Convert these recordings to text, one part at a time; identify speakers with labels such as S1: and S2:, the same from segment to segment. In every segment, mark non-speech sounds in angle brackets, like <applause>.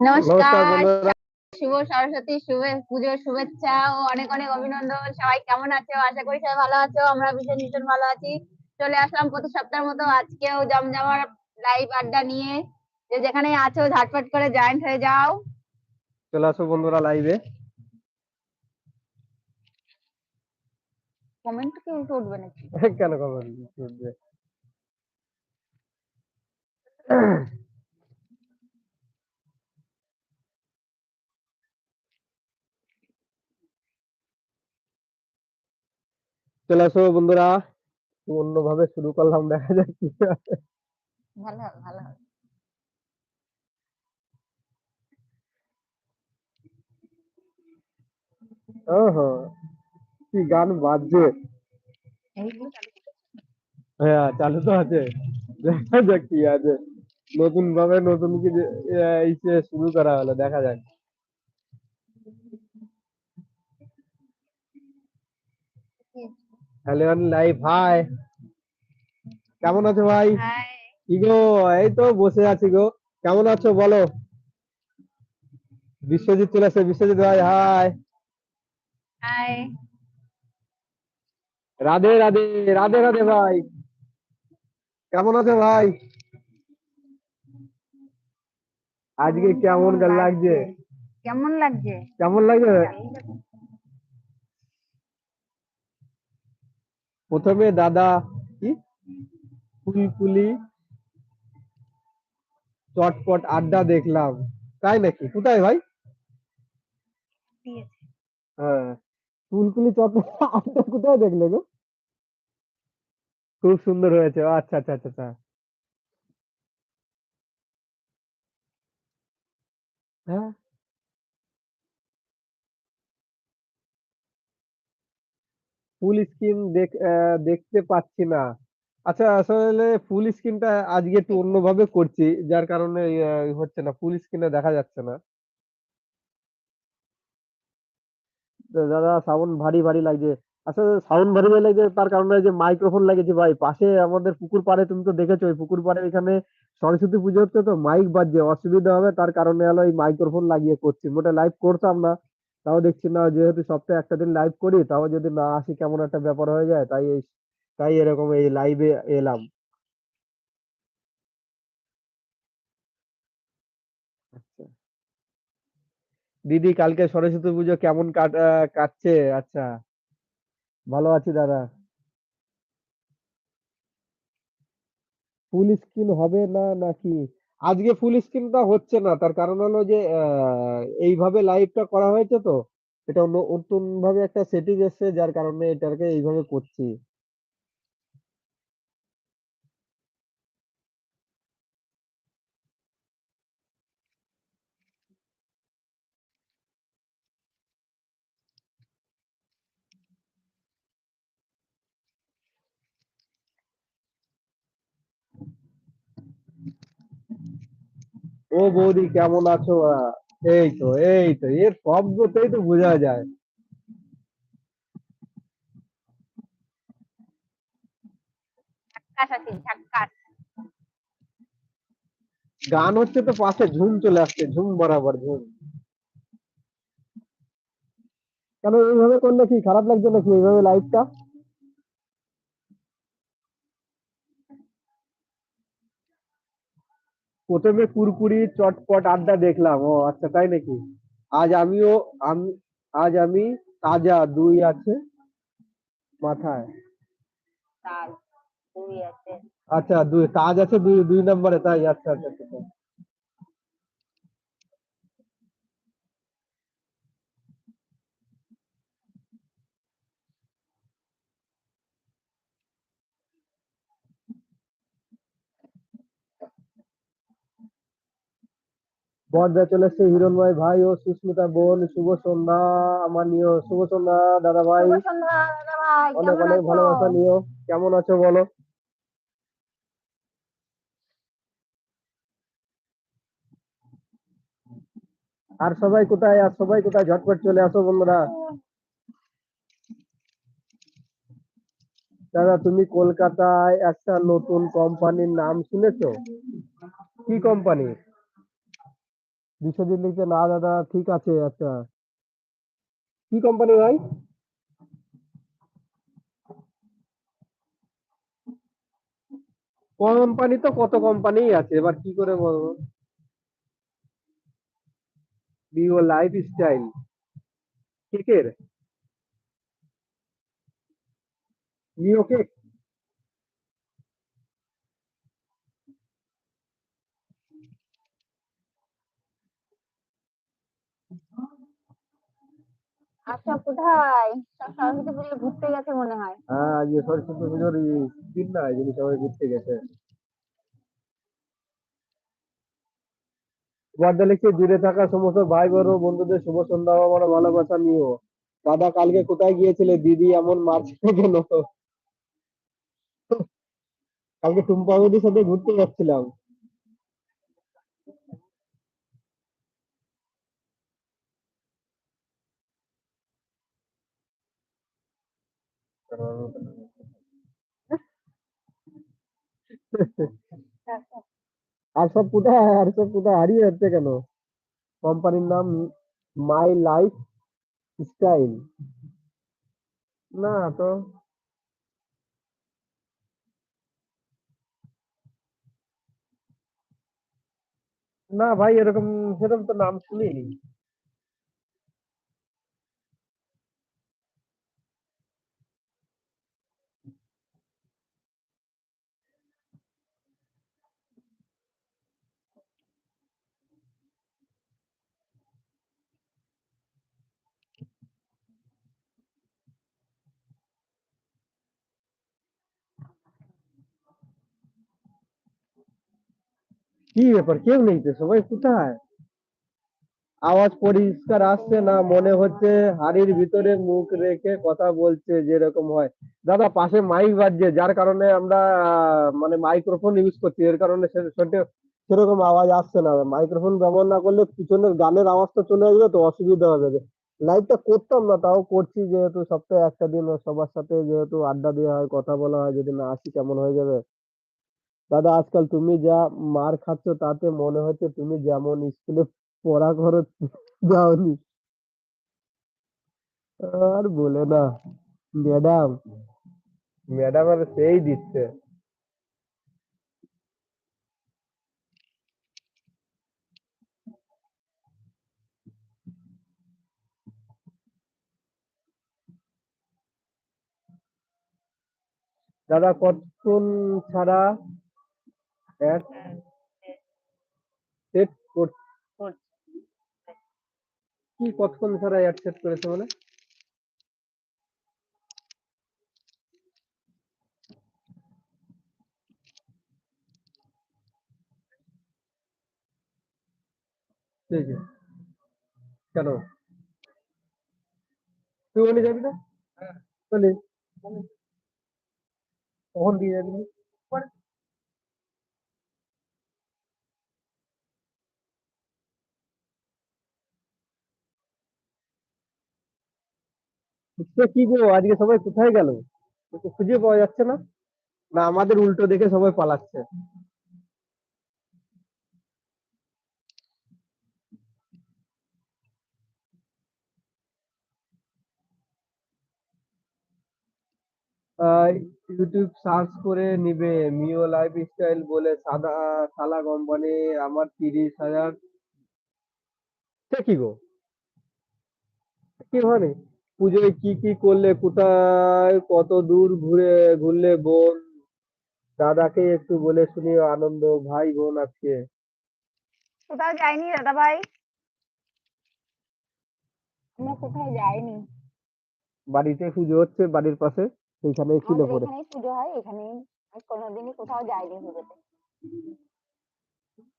S1: নমস্কার শুভ সরস্বতী শুভ পুজোর শুভেচ্ছা ও অনেক অনেক অভিনন্দন। সবাই কেমন আছো? আশা করি সবাই ভালো আছো আমরা ভীষণ ভীষণ ভালো আছি। চলে আসলাম প্রতি সপ্তাহের মতো আজকেও জমজমার লাইভ আড্ডা নিয়ে। যে যেখানে আছো ঝটপট করে জয়েন্ট হয়ে যাও।
S2: চলে আসো বন্ধুরা লাইভে
S1: কমেন্ট কি উঠে উঠবে নাকি?
S2: কেন খবর শুনবে? চলে আসো বন্ধুরা। অন্যভাবে শুরু করলাম দেখা যাক কি।
S1: ভালো ভালো
S2: ওহো কি গান বাজছে। হ্যাঁ চালু তো আছে। দেখা যাক কি আছে। নতুন ভাবে নতুন কিছু শুরু করা হলো দেখা যাক। হ্যালো লাইভ হাই কেমন আছো ভাই? কি গো? এই তো বসে আছি গো। কেমন আছো বলো? বিশ্বজিৎ চলে আসছে। বিশ্বজিৎ ভাই হাই
S1: হাই
S2: রাধে রাধে রাধে রাধে ভাই। কেমন আছো ভাই? আজকে কেমন লাগছে?
S1: কেমন লাগছে?
S2: কেমন লাগছে? প্রথমে দাদা কি? কুলকুলি চটপট আড্ডা দেখলাম। তাই নাকি? কোথায় ভাই? হ্যাঁ। কুলকুলি চটপট আড্ডা কোথায় দেখলে গো? খুব সুন্দর হয়েছে। আচ্ছা আচ্ছা আচ্ছা আচ্ছা। হ্যাঁ। ফুল স্ক্রিন দেখতে পাচ্ছি না। আচ্ছা আসলে ফুল স্ক্রিনটা আজকে একটু অন্যভাবে করছি, যার কারণে হচ্ছে না, ফুল স্ক্রিনে দেখা যাচ্ছে না। দাদা, সাউন্ড ভারী ভারী লাগছে। আসলে সাউন্ড ভারী ভারী লাগছে তার কারণে যে মাইক্রোফোন লাগিয়েছি ভাই, পাশে আমাদের পুকুর পাড়ে, তুমি তো দেখেছ ওই পুকুর পাড়ে এখানে সরস্বতী পুজো হচ্ছে তো মাইক বাজছে, অসুবিধা হবে, তার কারণে হলো এই মাইক্রোফোন লাগিয়ে করছি। মোটে লাইভ করতাম না। তাও দেখছি না, যেহেতু সপ্তাহে একটা দিন লাইভ করি, তাও যদি না আসি, কেমন একটা ব্যাপার হয়ে যায়, তাই এই, তাই এরকম এই লাইভে এলাম। আচ্ছা। দিদি, কালকে সরস্বতী পুজো কেমন কাট কাটছে? আচ্ছা। ভালো আছি দাদা। ফুল স্ক্রিন হবে না, নাকি? আজকে ফুল স্ক্রিন স্ক্রিনটা হচ্ছে না। তার কারণ হলো যে এইভাবে লাইভটা করা হয়েছে তো, এটা নতুন ভাবে একটা সেটিং এসেছে, যার কারণে এটাকে এইভাবে করছি। ও বৌদি কেমন আছো এই তো এই তো এর শব্দতেই তো বোঝা যায়। গান হচ্ছে তো পাশে ঝুম চলে আসছে ঝুম বরাবর ঝুম। কেন এইভাবে করলে কি খারাপ লাগছে নাকি এইভাবে লাইভটা প্রথমে কুরকুরি চটপট আড্ডা দেখলাম। ও আচ্ছা তাই নাকি? আজ আমিও আমি আজ আমি তাজা দুই আছে মাথায়। আচ্ছা দুই তাজ আছে দুই দুই নম্বরে তাই আচ্ছা আচ্ছা। আচ্ছা আচ্ছা। বর্দা চলে এসছে হিরণময় ভাই ও সুস্মিতা বোন শুভ সন্ধ্যা আমার নিও শুভ সন্ধ্যা দাদা ভাই।
S1: শুভ সন্ধ্যা দাদা ভাই
S2: অনেক অনেক ভালোবাসা নিও কেমন আছো বলো? আর সবাই কোথায়? আর সবাই কোথায়? ঝটপট চলে আসো বন্ধুরা। দাদা তুমি কলকাতায় একটা নতুন কোম্পানির নাম শুনেছো? কি কোম্পানি দুশো দিন লিখছে না দাদা, ঠিক আছে আচ্ছা। কি কোম্পানি ভাই? কোম্পানি তো কত কোম্পানি আছে, এবার কি করে বলব? ভিভো লাইফ স্টাইল কেকের ভিভো কেক
S1: আচ্ছা কোথায়? সরস্বতী পুজো ঘুরতে গেছে মনে হয়।
S2: হ্যাঁ আজকে সরস্বতী পুজোর দিন না এই সবাই ঘুরতে গেছে। বার্তা লিখছে দূরে থাকা সমস্ত ভাই বোন ও বন্ধুদের শুভ সন্ধ্যা আমার ভালোবাসা নিও দাদা কালকে কোথায় গিয়েছিলে? দিদি এমন মারছে কেন কালকে টুম্পা সাথে ঘুরতে যাচ্ছিলাম। আর সব কোথায়? আর সব কোথায়? হারিয়ে যাচ্ছে কেন? কোম্পানির নাম মাই লাইফ স্টাইল না, তো। না, ভাই, এরকম সেরকম তো নাম শুনিনি। কি ব্যাপার? কেউ নেই তো, সবাই কোথায়? আওয়াজ পরিষ্কার আসছে না, মনে হচ্ছে হাড়ির ভিতরে মুখ রেখে কথা বলছে যেরকম হয়। দাদা, পাশে মাইক বাজছে, যার কারণে আমরা মানে মাইক্রোফোন ইউজ করছি, এর কারণে সেরকম আওয়াজ আসছে না। মাইক্রোফোন ব্যবহার না করলে পিছনের গানের আওয়াজটা চলে আসবে, তো অসুবিধা হবে লাইভটা করতাম না, তাও করছি যেহেতু সপ্তাহে একটা দিন সবার সাথে যেহেতু আড্ডা দেওয়া হয়, কথা বলা হয়, যদি না আসি কেমন হয়ে যাবে? দাদা, আজকাল তুমি যা মার খাচ্ছ তাতে মনে হচ্ছে তুমি যেমন স্কুলে পড়া করো যাওনি। আর বলে না, ম্যাডাম। ম্যাডাম আর সেই দিচ্ছে। দাদা কতক্ষণ ছাড়া অ্যাড সেট কি কতক্ষণ ছাড়া অ্যাড সেট করেছে মানে ঠিক আছে কেন? তুই ওখানে যাবি না? চলে কখন দিয়ে যাবি? সে কি গো? আজকে সবাই কোথায় গেল? খুঁজে পাওয়া যাচ্ছে না। না, আমাদের উল্টো দেখে সবাই পালাচ্ছে। ইউটিউব সার্চ করে নিবে। মিও লাইফ স্টাইল বলে সাদা, সালা কোম্পানি আমার তিরিশ হাজার। কি গো? কি মানে পুজোয় কি কি করলে কোথায় কত দূর ঘুরে ঘুরলে বোন? দাদাকে একটু বলে শুনি আনন্দ ভাই বোন আজকে।
S1: কোথাও যাইনি দাদা ভাই আমরা কোথাও যাইনি।
S2: বাড়িতে পুজো হচ্ছে বাড়ির পাশে সেইখানে ছিল পরে।
S1: এখানেই পুজো হয় এখানেই। কোনোদিনই কোথাও যাইনি পুজোতে।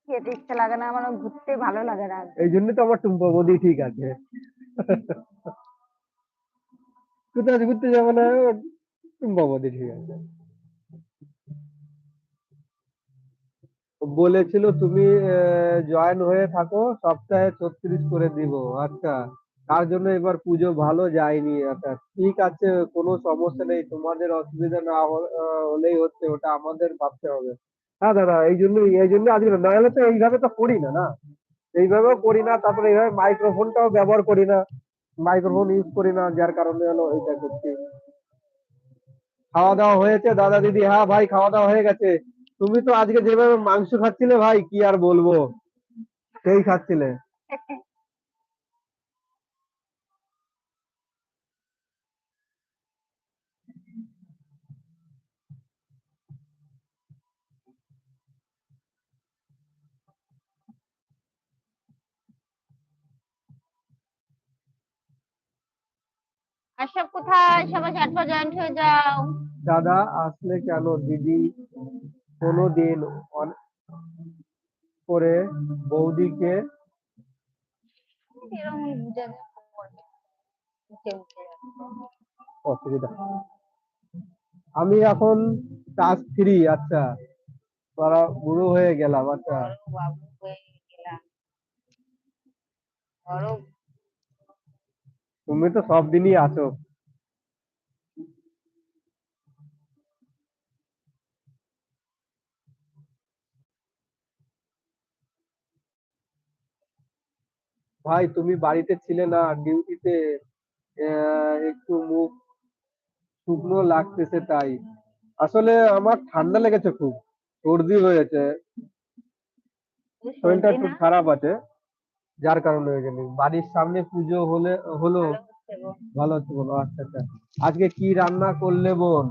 S1: যেতে ইচ্ছে লাগে না আমার ঘুরতে ভালো লাগে না।
S2: এই জন্য তো আমার টুম্পা বৌদি ঠিক আছে। <laughs> কোথাও ঘুরতে যাব না টুম্পা বৌদি ঠিক আছে। বলেছিল তুমি জয়েন হয়ে থাকো, সপ্তাহে ছত্রিশ করে দিব। আচ্ছা তার জন্য এবার পুজো ভালো যায়নি। আচ্ছা ঠিক আছে, কোনো সমস্যা নেই, তোমাদের অসুবিধা না হলেই হচ্ছে, ওটা আমাদের ভাবতে হবে। হ্যাঁ দাদা, এই জন্য এই জন্য আজকে না হলে তো এইভাবে তো করি না না? এইভাবেও করি না, তারপরে এইভাবে মাইক্রোফোনটাও ব্যবহার করি না। মাইক্রোফোন ইউজ করি না, যার কারণে হলো এটা করছি। খাওয়া দাওয়া হয়েছে, দাদা দিদি হ্যাঁ ভাই খাওয়া দাওয়া হয়ে গেছে। তুমি তো আজকে যেভাবে মাংস খাচ্ছিলে ভাই, কি আর বলব? সেই খাচ্ছিলে। <laughs>
S1: আর সব কোথায়? সবাই ঝটপট জয়েন্ট হয়ে যাও।
S2: দাদা আসলে কেন দিদি কোনোদিন করে বৌদিকে। অসুবিধা। আমি এখন টাস্ক ফ্রি আচ্ছা। তারা বুড়ো হয়ে গেলাম আচ্ছা।
S1: বড় বাবু হয়ে গেলাম বড়
S2: তুমি তো সব দিনই আছো। ভাই তুমি বাড়িতে ছিলে না ডিউটিতে একটু মুখ শুকনো লাগতেছে তাই। আসলে আমার ঠান্ডা লেগেছে খুব সর্দি হয়েছে। শরীরটা
S1: খুব
S2: খারাপ আছে। যার কারণে হয়ে গেছে বাড়ির সামনে পুজো হলে হলো?
S1: ভালো হচ্ছে
S2: বলো আচ্ছা আচ্ছা। আজকে কি রান্না করলে বোন?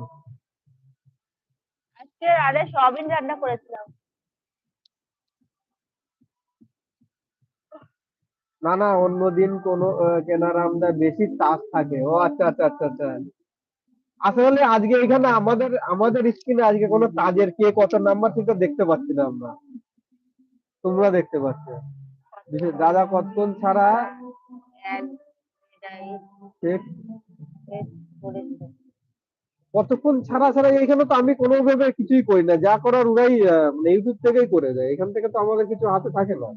S1: আজকে আরে সয়াবিন রান্না করেছিলাম।
S2: না না অন্যদিন কোনো কেনার আমদা বেশি তাস থাকে। ও আচ্ছা আচ্ছা আচ্ছা আচ্ছা। আসলে আজকে এখানে আমাদের আমাদের স্ক্রিনে আজকে কোনো তাজের কে কত নাম্বার সেটা দেখতে পাচ্ছি না আমরা। তোমরা দেখতে পাচ্ছ। বিশেষ দাদা কতক্ষণ ছাড়া। কতক্ষণ ছাড়া ছাড়া? এখানে তো আমি কোনো কোনোভাবে কিছুই করি না। যা করার ওরাই মানে ইউটিউব থেকেই করে দেয়। এখান থেকে তো আমাদের কিছু হাতে থাকে না।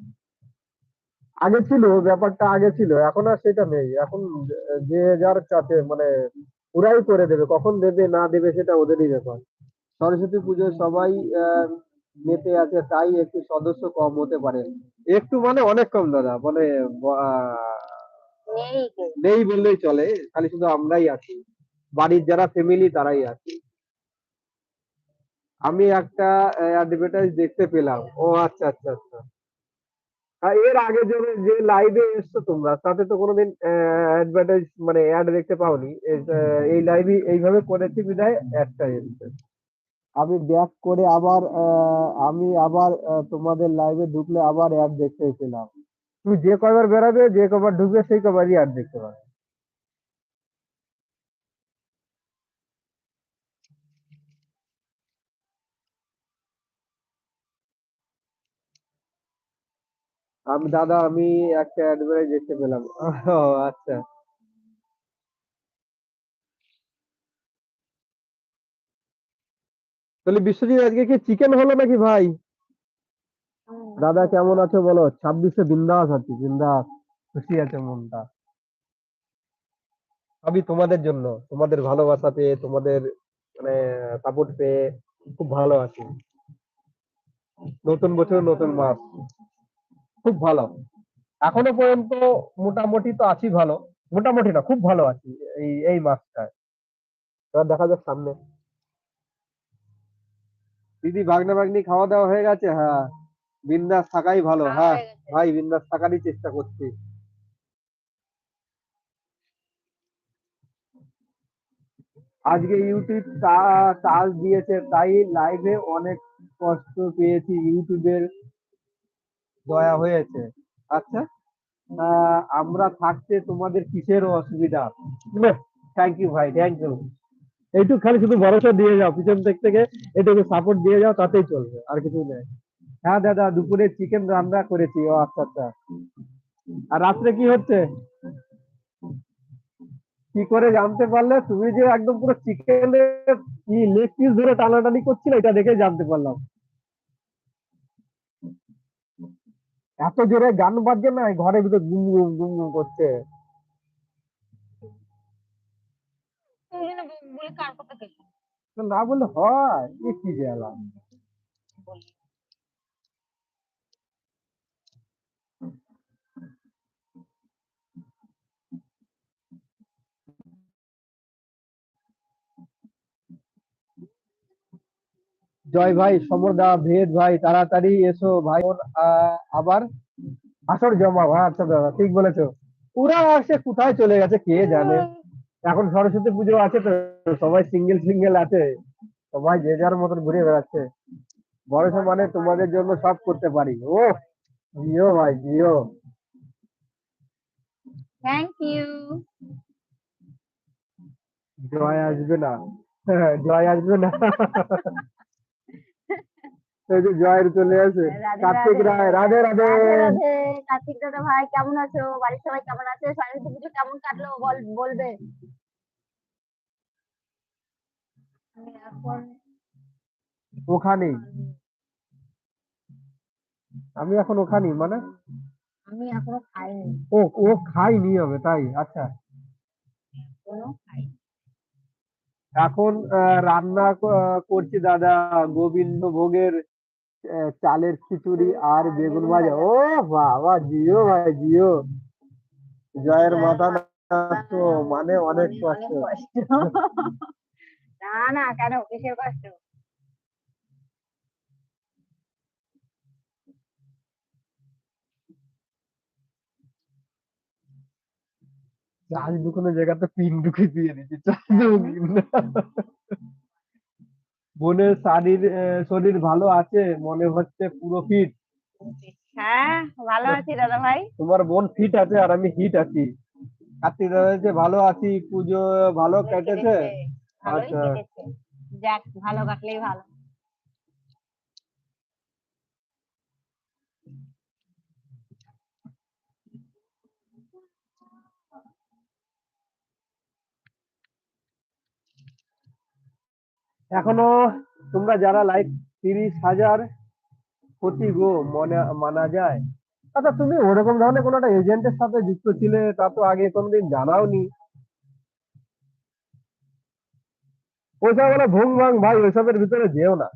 S2: আগে ছিল ব্যাপারটা আগে ছিল। এখন আর সেটা নেই। এখন যে যার কাছে মানে ওরাই করে দেবে। কখন দেবে না দেবে সেটা ওদেরই ব্যাপার। সরস্বতী পুজোয় সবাই আহ, মেতে আছে তাই একটু সদস্য কম হতে পারে। একটু মানে অনেক কম দাদা মানে
S1: নেই
S2: বললেই চলে, খালি শুধু আমরাই আছি। বাড়ির যারা ফ্যামিলি তারাই আছি। আমি একটা অ্যাডভার্টাইজ দেখতে পেলাম। ও আচ্ছা আচ্ছা আচ্ছা। আর এর আগে যে যে লাইভে এসছো তোমরা, তাতে তো কোনোদিন অ্যাডভার্টাইজ মানে অ্যাড দেখতে পাওনি। এই- লাইভে এইভাবে করেছি বিধায় অ্যাডটা এসছে। আমি ব্যাক করে আবার আমি আবার তোমাদের লাইভে ঢুকলে আবার অ্যাড দেখতে পেলাম তুমি যে কবার বেরাবে, যে কবার ঢুকবে, সেই কবারই অ্যাড দেখতে পাবে। আমি, দাদা, আমি একটা অ্যাডভার্টাইজ দেখতে পেলাম। ও আচ্ছা। তাহলে বিশ্বজিৎ আজকে কি চিকেন হলো নাকি ভাই? দাদা কেমন আছো বলো? ছাব্বিশে বিন্দাস আছি, বিন্দাস। খুশি আছে মনটা। সবই তোমাদের জন্য, তোমাদের ভালোবাসা পেয়ে, তোমাদের মানে সাপোর্ট পেয়ে খুব ভালো আছি। নতুন বছর নতুন মাস, খুব ভালো। এখনও পর্যন্ত মোটামুটি তো আছি ভালো, মোটামুটি না, খুব ভালো আছি এই এই মাসটায়। এবার দেখা যাক সামনে। দিদি ভাগ্নে ভাগ্নি খাওয়া দাওয়া হয়ে গেছে? হ্যাঁ। বিন্দাস থাকাই ভালো হ্যাঁ ভাই বিন্দাস থাকারই চেষ্টা করছি। আজকে ইউটিউব টাচ দিয়েছে তাই লাইভে অনেক কষ্ট পেয়েছি। ইউটিউবের দয়া হয়েছে। আচ্ছা আহ, আমরা থাকতে তোমাদের কিসের অসুবিধা? থ্যাংক ইউ ভাই থ্যাংক ইউ এইটুকু খালি শুধু ভরসা দিয়ে যাও, পিছন দিক থেকে এটুকু সাপোর্ট দিয়ে যাও, তাতেই চলবে, আর কিছু নেই। হ্যাঁ দাদা, দুপুরে চিকেন রান্না করেছি, ও আচ্ছা আচ্ছা। আর রাত্রে কি হচ্ছে? কি করে জানতে পারলে? তুমি যে একদম পুরো চিকেনের কি লেগ পিস ধরে টানাটানি করছিলে, এটা দেখে জানতে পারলাম। এত জোরে গান বাজছে না ঘরের ভিতর গুম গুম গুম গুম করছে।
S1: বুঝি না বলে কার কথা
S2: না বললে হয় এ কি জয় ভাই সমরদা ভেদ ভাই তাড়াতাড়ি এসো ভাই আবার আসর জমা। ভাই আচ্ছা দাদা ঠিক বলেছ। ওরা আসে কোথায় চলে গেছে কে জানে? এখন সরস্বতী পুজো আছে তো সবাই সিঙ্গেল সিঙ্গেল আছে। সবাই যে যার মতন ঘুরে বেড়াচ্ছে। বয়স মানে তোমাদের জন্য সব করতে পারি। ও জিও ভাই জিও।
S1: থ্যাংক ইউ
S2: জয় আসবে না। হ্যাঁ, জয় আসবে না। এই যে জয়ের চলে আসে। কার্তিক রায় রাধে রাধে।
S1: কার্তিক দাদা ভাই কেমন আছো? বাড়ির সবাই কেমন আছে? সরস্বতী পুজো কেমন কাটলো বল বলবে আমি এখন
S2: ওখানেই আমি এখন ওখানেই মানে?
S1: আমি এখনও খাইনি।
S2: ও ও খাইনি হবে তাই? আচ্ছা। এখন রান্না করছি দাদা গোবিন্দ ভোগের চালের খিচুড়ি আর বেগুন ভাজা। ও বাবা জিও ভাই জিও। জয়ের মাথা নষ্ট মানে অনেক কষ্ট।
S1: কষ্ট। না না কেন? কিসের কষ্ট?
S2: চাল দোকানের জায়গাতে পিন ঢুকে দিয়ে দিচ্ছি বোনের শরীর শরীর ভালো আছে? মনে হচ্ছে পুরো ফিট
S1: হ্যাঁ ভালো আছি দাদা ভাই।
S2: তোমার বোন ফিট আছে আর আমি হিট আছি। কার্তিক দাদা ভালো আছি পুজো ভালো কেটেছে।
S1: ভালোই
S2: আচ্ছা।
S1: কেটেছে। যাক ভালো কাটলেই ভালো।
S2: এখনও তোমরা যারা লাইক তিরিশ হাজার ক্ষতি গো মনে মানা যায় আচ্ছা তুমি ওরকম ধরনের কোনো একটা এজেন্টের সাথে যুক্ত ছিলে তা তো আগে কোনোদিন জানাওনি। ওইসব বলে ভুং ভাং, ভাই, ওইসবের ভিতরে যেও না।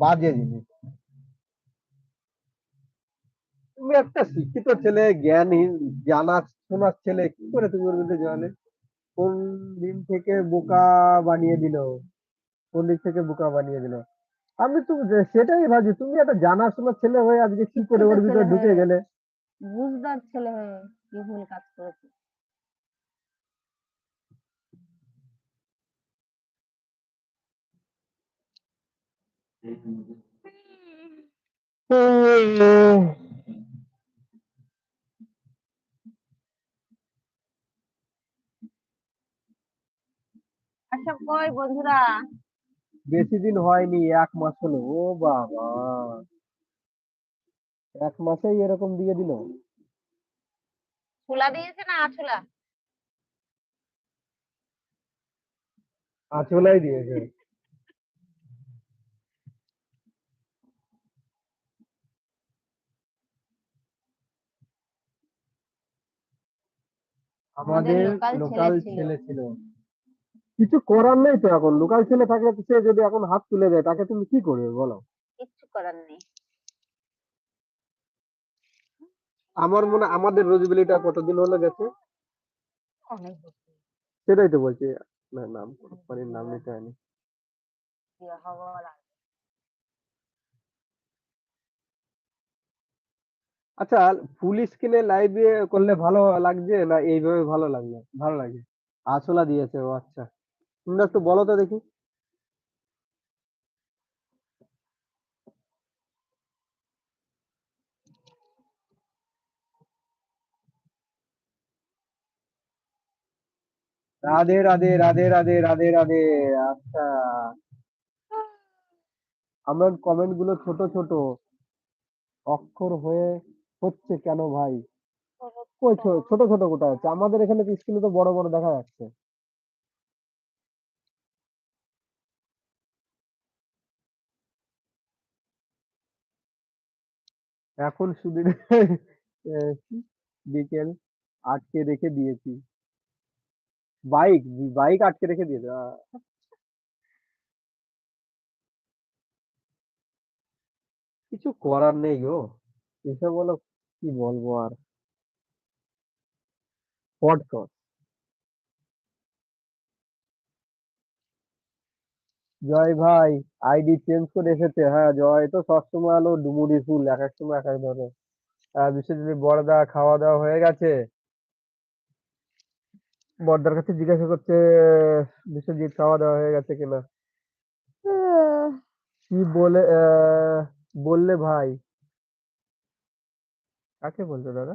S2: বাজে জিনিস। তুমি একটা শিক্ষিত ছেলে, জ্ঞানী, জানা, শোনার ছেলে, কি করে তুমি ওর ভিতরে জানে কোন দিন থেকে বোকা বানিয়ে দিল? কোন দিক থেকে বোকা বানিয়ে দিল? আমি তো সেটাই ভাবছি, তুমি একটা জানাশোনা ছেলে হয়ে আজকে কি করে ওর ভিতরে ঢুকে গেলে?
S1: বুঝদার ছেলে হয়ে কি ভুল কাজ করেছে? আচ্ছা কই বন্ধুরা?
S2: বেশি দিন হয়নি এক মাস হলো ও বাবা। এক মাসেই এরকম দিয়ে দিল।
S1: ছোলা দিয়েছে না আছুলা?
S2: আঁচলাই দিয়েছে। আমাদের
S1: local ছেলে
S2: লোকাল
S1: ছিল।
S2: ছেলে। কিছু করার নেই তো এখন। লোকাল ছেলে থাকলে তো সে যদি এখন হাত তুলে দেয় তাকে তুমি কি করবে বলো?
S1: কিচ্ছু করার নেই।
S2: আমার মনে হয় আমাদের রোজবেলিটা কতদিন হলো গেছে?
S1: অনেক
S2: সেটাই তো বলছি। না নাম কোম্পানির নাম নিতে হয়নি।
S1: দিয়ে হবার আগে।
S2: আচ্ছা ফুল স্ক্রিনে লাইভে করলে ভালো লাগছে না এইভাবে ভালো লাগবে ভালো লাগে। আসলা দিয়েছে, ও আচ্ছা। তোমরা একটু বলো তো দেখি। রাধে রাধে রাধে রাধে রাধে রাধে আচ্ছা। আমার কমেন্টগুলো ছোট ছোট। অক্ষর হয়ে হচ্ছে কেন ভাই? ওই ছোট ছোট কোথায় হচ্ছে? আমাদের এখানে স্ক্রিনে তো বড় বড় দেখা যাচ্ছে। এখন শুধু বিকেল আটকে রেখে দিয়েছি। বাইক বাইক আটকে রেখে দিয়েছে কিছু করার নেই গো। এসব বলো কি বলব আর? পডকাস্ট জয় ভাই আইডি চেঞ্জ করে এসেছে। হ্যাঁ জয় তো সবসময় আলো ডুমুরি ফুল এক এক সময় এক এক ধরনের। আহ, বিশ্বজিৎ বড়দা খাওয়া দাওয়া হয়ে গেছে। বড়দার কাছে জিজ্ঞাসা করছে বিশ্বজিৎ খাওয়া দাওয়া হয়ে গেছে কিনা? কি বলে আহ, বললে ভাই? কাকে বলছো দাদা?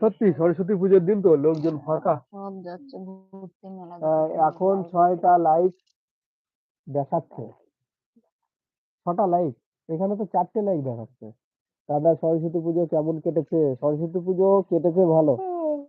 S2: সত্যি সরস্বতী পুজোর দিন তো লোকজন ফাঁকা। আহ,
S1: দেখতে,
S2: এখন ছয়টা লাইট দেখাচ্ছে। ছটা লাইট এখানে তো চারটে লাইট দেখাচ্ছে। দাদা সরস্বতী পুজো কেমন কেটেছে? সরস্বতী পুজো কেটেছে ভালো।